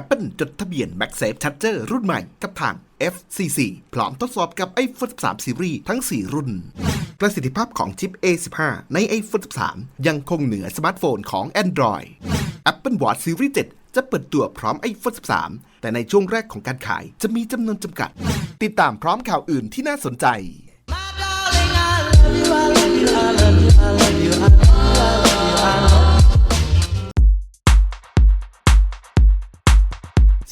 Apple จดทะเบียน MagSafe Charger รุ่นใหม่กับทาง FCC พร้อมทดสอบกับ iPhone 13 Series ทั้ง 4 รุ่น ประสิทธิภาพของชิป A15 ใน iPhone 13 ยังคงเหนือสมาร์ทโฟนของ Android Apple Watch Series 7 จะเปิดตัวพร้อม iPhone 13 แต่ในช่วงแรกของการขายจะมีจำนวนจำกัด ติดตามพร้อมข่าวอื่นที่น่าสนใจ My darling, I love you, I love you, I love you, I love you,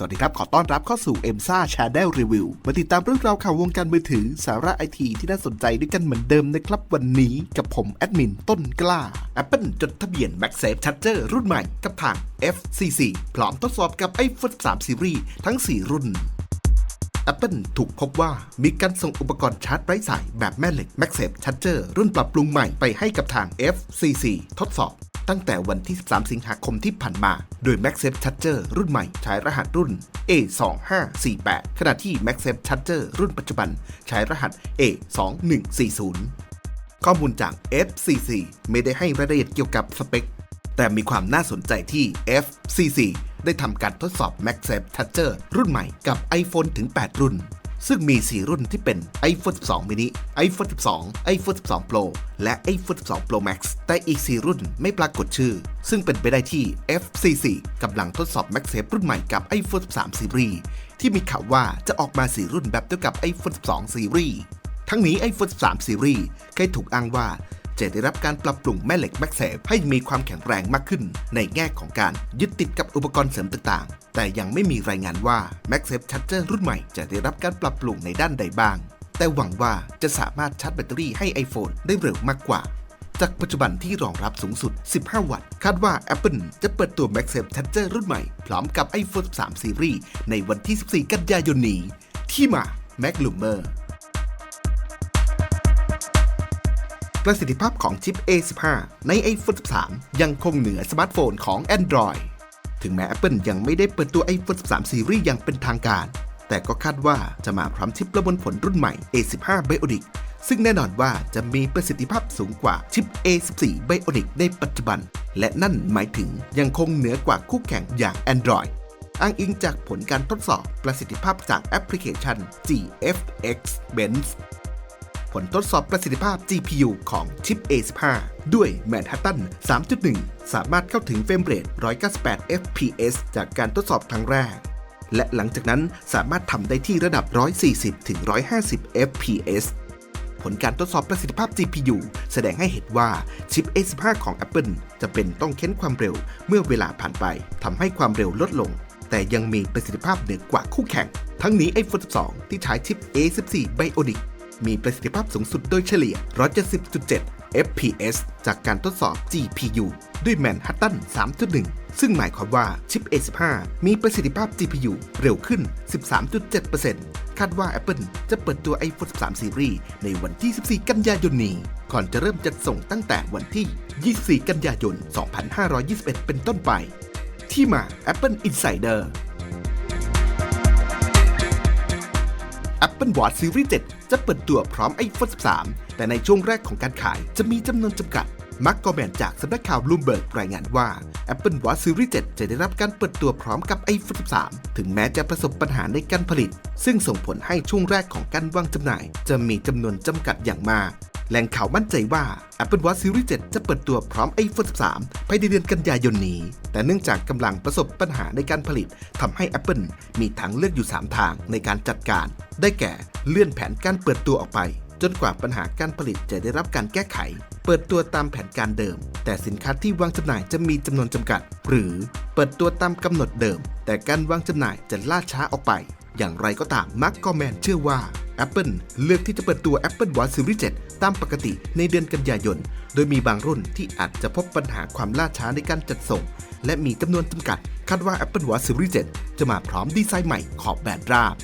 วัสดีครับ ขอต้อนรับเข้าสู่ e m s a Channel Review มาติดตามเรื่องราวข่าววงการมือถือ สาระไอทีที่น่าสนใจด้วยกันเหมือนเดิมนะครับ วันนี้กับผมแอดมินต้นกล้า Apple จดทะเบียน MagSafe Charger รุ่นใหม่กับทาง FCC พร้อมทดสอบกับ iPhone 3 Series ทั้ง 4 รุ่น Apple ถูกพบว่ามีการส่งอุปกรณ์ชาร์จไร้สายแบบแม่เหล็ก MagSafe Charger รุ่นปรับปรุงใหม่ไปให้กับทาง FCC ทดสอบ ตั้งแต่วันที่ 13 สิงหาคมที่ผ่านมา โดย MagSafe Charger รุ่นใหม่ใช้รหัสรุ่น A2548 ขณะที่ MagSafe Charger รุ่นปัจจุบันใช้รหัส A2140 ข้อมูลจาก FCC ไม่ได้ให้รายละเอียดเกี่ยวกับสเปค แต่มีความน่าสนใจที่ FCC ได้ทำการทดสอบ MagSafe Toucher รุ่นใหม่กับ iPhone ถึง 8 รุ่น ซึ่งมี 4 รุ่นที่เป็น iPhone 12 mini iPhone 12 iPhone 12 Pro และ iPhone 12 Pro Max แต่อีก 4 รุ่นไม่ปรากฏชื่อ ซึ่งเป็นไปได้ที่ FCC กำลังทดสอบ MagSafe รุ่นใหม่กับ iPhone 13 Series ที่มีข่าวว่าจะออกมา 4 รุ่นแบบเดียวกับ iPhone 12 Series ทั้งนี้ iPhone 13 Series เคยถูกอ้างว่า จะได้รับการปรับปรุงแม่เหล็ก MagSafe ให้มีความแข็งแรงมากขึ้น ในแง่ของการยึดติดกับอุปกรณ์เสริมต่างๆ แต่ยังไม่มีรายงานว่า MagSafe Charger รุ่นใหม่จะได้รับการปรับปรุงในด้านใดบ้าง แต่หวังว่าจะสามารถชาร์จแบตเตอรี่ให้ iPhone ได้เร็วมากกว่าจากปัจจุบันที่รองรับสูงสุด 15 วัตต์ คาดว่า Apple จะเปิดตัว MagSafe Charger รุ่นใหม่ พร้อมกับ iPhone 13 Series ในวันที่ 14 กันยายนนี้ ที่มา MagLumer ประสิทธิภาพของชิป A15 ใน iPhone 13 ยังคงเหนือสมาร์ทโฟนของ Android ถึงแม้ Apple ยังไม่ได้เปิดตัว iPhone 13 Series อย่างเป็นทางการ แต่ก็คาดว่าจะมาพร้อมชิปประมวลผลรุ่นใหม่ A15 Bionic ซึ่งแน่นอนว่าจะมีประสิทธิภาพสูงกว่าชิป A14 Bionic ในปัจจุบัน และนั่นหมายถึงยังคงเหนือกว่าคู่แข่งอย่าง Android อ้างอิงจากผลการทดสอบประสิทธิภาพจากแอปพลิเคชัน GFX Bench ผลทดสอบประสิทธิภาพ GPU ของชิป A15 ด้วย Manhattan 3.1 สามารถเข้าถึงเฟรมเรท 198 fps จากการทดสอบครั้งแรก และหลังจากนั้นสามารถทำได้ที่ระดับ 140-150 fps ผลการทดสอบประสิทธิภาพ GPU แสดงให้เห็นว่าชิป A15 ของ Apple จะเป็นต้องเค้นความเร็วเมื่อเวลาผ่านไปทำให้ความเร็วลดลง แต่ยังมีประสิทธิภาพเหนือกว่าคู่แข่ง ทั้งนี้ iPhone 12 ที่ใช้ชิป A14 Bionic มีประสิทธิภาพสูงสุดโดยเฉลี่ย 170.7 fps จากการทดสอบ GPU ด้วย Manhattan 3.1 ซึ่งหมายความว่าชิป A15 มีประสิทธิภาพ GPU เร็วขึ้น 13.7%คาดว่า Apple จะเปิดตัว iPhone 13 Series ในวันที่ 14 กันยายนนี้ ก่อนจะเริ่มจัดส่งตั้งแต่วันที่ 24 กันยายน 2521 เป็นต้นไป ที่มา Apple Insider Apple Watch Series 7 จะเปิดตัวพร้อม iPhone 13 แต่ในช่วงแรกของการขายจะมีจำนวนจำกัด มักกอแมนจากสำนักข่าวลูมเบิร์กรายงานว่า Apple Watch Series 7 จะได้รับการเปิดตัวพร้อมกับ iPhone 13 ถึงแม้จะประสบปัญหาในการผลิต ซึ่งส่งผลให้ช่วงแรกของการวางจำหน่าย จะมีจำนวนจำกัดอย่างมาก แหล่งข่าวมั่นใจว่า Apple Watch Series 7 จะเปิดตัวพร้อม iPhone 13 ภายในเดือนกันยายนนี้ แต่เนื่องจากกำลังประสบปัญหาในการผลิตทำให้ Apple มีทางเลือกอยู่ 3 ทางในการจัดการ ได้แก่เลื่อนแผนการเปิดตัวออกไป จนกว่าปัญหาการผลิตจะได้รับการแก้ไข เปิดตัวตามแผนการเดิม แต่สินค้าที่วางจำหน่ายจะมีจำนวนจำกัด หรือเปิดตัวตามกำหนดเดิม แต่การวางจำหน่ายจะล่าช้าออกไป อย่างไรก็ตามมาร์กกอแมนเชื่อว่า Apple เลือกที่จะเปิดตัว Apple Watch Series 7 ตามปกติในเดือนกันยายน โดยมีบางรุ่นที่อาจจะพบปัญหาความล่าช้าในการจัดส่ง และมีจำนวนจำกัด คาดว่า Apple Watch Series 7 จะมาพร้อมดีไซน์ใหม่ขอบแบนราบ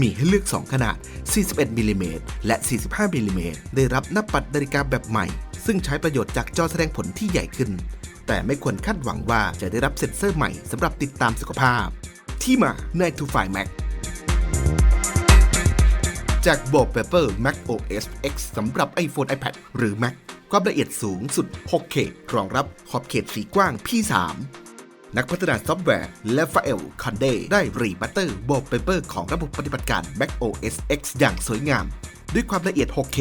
มีให้เลือก 2 ขนาด 41มิลลิเมตรและ 45มิลลิเมตรได้รับหน้าปัดนาฬิกาแบบใหม่ ซึ่งใช้ประโยชน์จากจอแสดงผลที่ใหญ่ขึ้น แต่ไม่ควรคาดหวังว่าจะได้รับเซ็นเซอร์ใหม่สำหรับติดตามสุขภาพ ที่มาใน To f i Mac จาก b o p a p e r Mac OS X สำหรับ iPhone iPad หรือ Mac ความละเอียดสูงสุด 6K รองรับขอบเขตสีกว้าง P3 นักพัฒนาซอฟต์แวร์และฟาเอลคอนเดได้รีบัตเตอร์โบเปเปอร์ของระบบปฏิบัติการ Mac OS X อย่างสวยงาม ด้วยความละเอียด 6K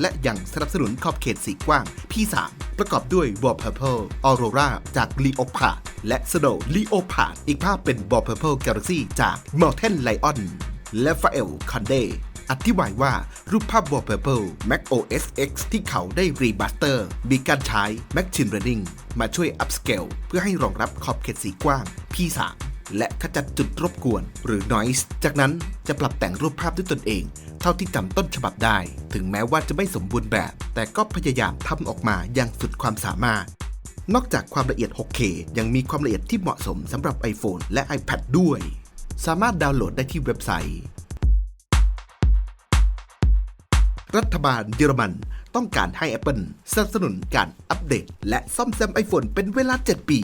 และยังสนับสนุนขอบเขตสีกว้าง P3 ประกอบด้วย Wallpaper Aurora จาก Leopard และ Snow Leopard อีกภาพเป็น Wallpaper Galaxy จาก Mountain Lion และ f a e l Conde อธิบายว่ารูปภาพ Wallpaper Mac OS X ที่เขาได้รีบัสเตอร์ มีการใช้ Machine Learning มาช่วย Upscale เพื่อให้รองรับขอบเขตสีกว้าง P3 และขจัดจุดรบกวน หรือ noise จากนั้นจะปรับแต่งรูปภาพด้วยตนเอง เท่าที่จำต้นฉบับได้ ถึงแม้ว่าจะไม่สมบูรณ์แบบ แต่ก็พยายามทำออกมาอย่างสุดความสามารถ นอกจากความละเอียด 6K ยังมีความละเอียดที่เหมาะสมสำหรับ iPhone และ iPad ด้วย สามารถดาวน์โหลดได้ที่เว็บไซต์ รัฐบาลเยอรมันต้องการให้ Apple สนับสนุนการอัปเดต และซ่อมแซม iPhone เป็นเวลา 7 ปี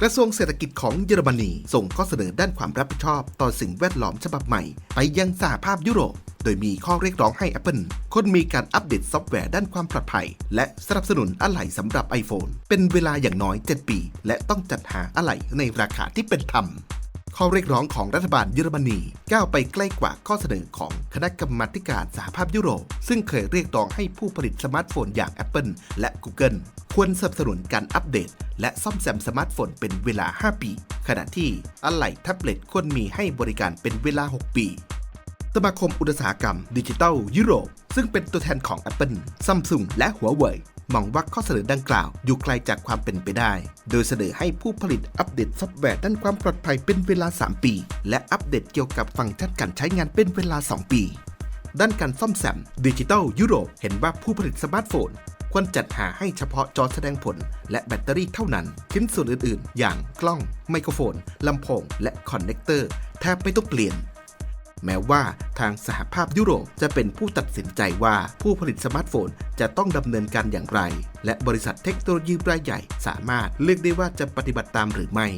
กระทรวงเศรษฐกิจของเยอรมนีส่งข้อเสนอด้านความรับผิดชอบต่อสิ่งแวดล้อมฉบับใหม่ ไปยังสหภาพยุโรป โดยมีข้อเรียกร้องให้ Apple คนมีการอัปเดตซอฟต์แวร์ด้านความปลอดภัย และสนับสนุนอะไหล่สำหรับ iPhone เป็นเวลาอย่างน้อย 7 ปี และต้องจัดหาอะไหล่ในราคาที่เป็นธรรม ข้อเรียกร้องของรัฐบาลเยอรมนีก้าวไปใกล้กว่าข้อเสนอของคณะกรรมาการสหภาพยุโรป ซึ่งเคยเรียกร้องให้ผู้ผลิตสมาร์ทโฟนอย่าง Apple และ Google ควรสนับสนุนการอัปเดต และซ่อมแซมสมาร์ทโฟนเป็นเวลา 5 ปี ขณะที่อะไหล่แท็บเล็ตควรมีให้บริการเป็นเวลา 6 ปี สมาคมอุตสาหกรรม ดิจิทัลยุโรป ซึ่งเป็นตัวแทนของ Apple Samsung และหัวเว่ยมองว่าข้อเสนอดังกล่าวอยู่ไกลจากความเป็นไปได้ โดยเสนอให้ผู้ผลิตอัปเดตซอฟต์แวร์ด้านความปลอดภัยเป็นเวลา 3 ปี และอัปเดตเกี่ยวกับฟังก์ชันการใช้งานเป็นเวลา 2 ปี ด้านการซ่อมแซมดิจิทัลยุโรปเห็นว่าผู้ผลิตสมาร์ทโฟนควรจัดหาให้เฉพาะจอแสดงผล และแบตเตอรี่เท่านั้น ชิ้นส่วนอื่น ๆ อย่างกล้อง ไมโครโฟน ลำโพง และคอนเนคเตอร์แทบไม่ต้องเปลี่ยน แม้ว่าทางสหภาพยุโรปจะเป็นผู้ตัดสินใจว่าผู้ผลิตสมาร์ทโฟนจะต้องดำเนินการอย่างไร และบริษัทเทคโนโลยีรายใหญ่สามารถเลือกได้ว่าจะปฏิบัติตามหรือไม่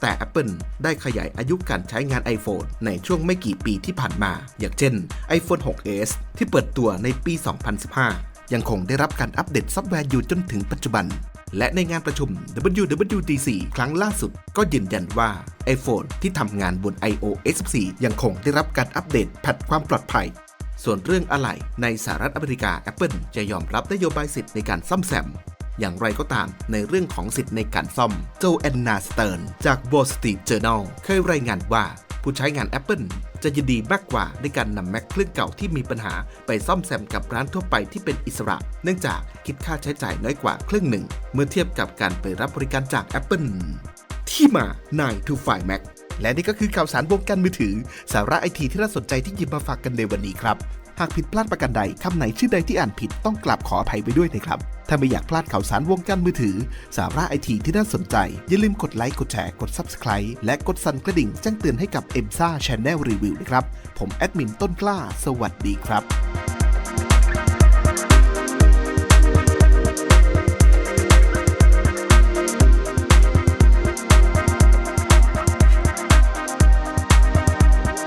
แต่ Apple ได้ขยายอายุการใช้งาน iPhone ในช่วงไม่กี่ปีที่ผ่านมา อย่างเช่น iPhone 6s ที่เปิดตัวในปี 2015 ยังคงได้รับการอัปเดตซอฟต์แวร์อยู่จนถึงปัจจุบัน และในงานประชุม WWDC ครั้งล่าสุดก็ยืนยันว่า iPhone ที่ทำงานบน iOS 14 ยังคงได้รับการอัปเดตแพทความปลอดภัย ส่วนเรื่องอะไหล่ในสหรัฐอเมริกา Apple จะยอมรับนโยบายสิทธิ์ในการซ่อมแซมอย่างไรก็ตามในเรื่องของสิทธิ์ในการซ่อมโจแอนนาสเติร์นจาก Wall Street Journal เคยรายงานว่าผู้ใช้งาน Apple จะยินดีมากกว่าในการนำแม็กเครื่องเก่าที่มีปัญหาไปซ่อมแซมกับร้านทั่วไปที่เป็นอิสระ เนื่องจากคิดค่าใช้จ่ายน้อยกว่าครึ่งหนึ่ง เมื่อเทียบกับการไปรับบริการจาก Apple ที่มา9 to 5 Mac และนี่ก็คือข่าวสารวงการมือถือ สาระไอทีที่น่าสนใจที่หยิบมาฝากกันในวันนี้ครับ หากผิดพลาดประการใดคำไหนชื่อใดที่อ่านผิดต้องกลับขออภัยไปด้วยนะครับ ถ้าไม่อยากพลาดข่าวสารวงการมือถือ สาระไอทีที่น่าสนใจ อย่าลืมกดไลค์ กดแชร์ กด Subscribe และกดสั่นกระดิ่งแจ้งเตือนให้กับ e m s a Channel Review นะครับ ผมแอดมินต้นกล้า สวัสดีครับ